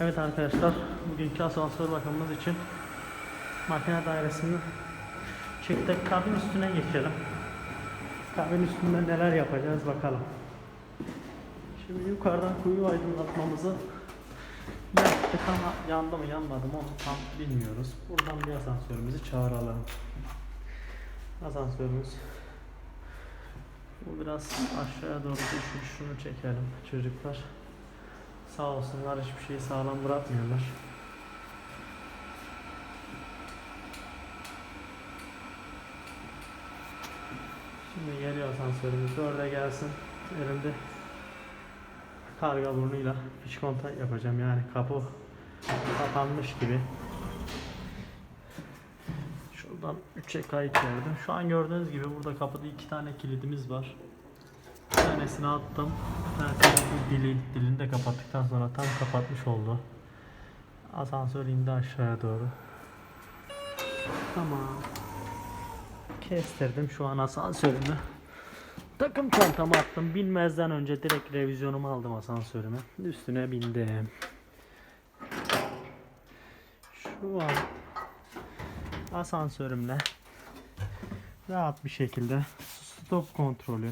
Evet arkadaşlar, bugünkü asansör bakımımız için makine dairesini çektik. Kabin üstüne geçelim. Kabin üstünde neler yapacağız bakalım. Şimdi yukarıdan kuyu aydınlatmamızı yaptık ama yandı mı yanmadı mı onu tam bilmiyoruz. Buradan bir asansörümüzü çağıralım. Asansörümüz bu biraz aşağıya doğru düşmüş. Şunu çekelim çocuklar. Sağ olsunlar hiçbir şeyi sağlam bırakmıyorlar. Şimdi geliyor asansörümüz. Orada gelsin. Elimde karga burnuyla fiş kontak yapacağım. Yani kapı kapanmış gibi. Şuradan 3'e kay çevirdim. Şu an gördüğünüz gibi burada kapıda iki tane kilidimiz var. Tanesini attım. Dili, dilini de kapattıktan sonra tam kapatmış oldu. Asansör indi aşağıya doğru. Tamam. Kestirdim şu an asansörümü. Takım çantamı attım. Binmezden önce direkt revizyonumu aldım asansörümü. Üstüne bindim. Şu an asansörümle rahat bir şekilde stop kontrolü,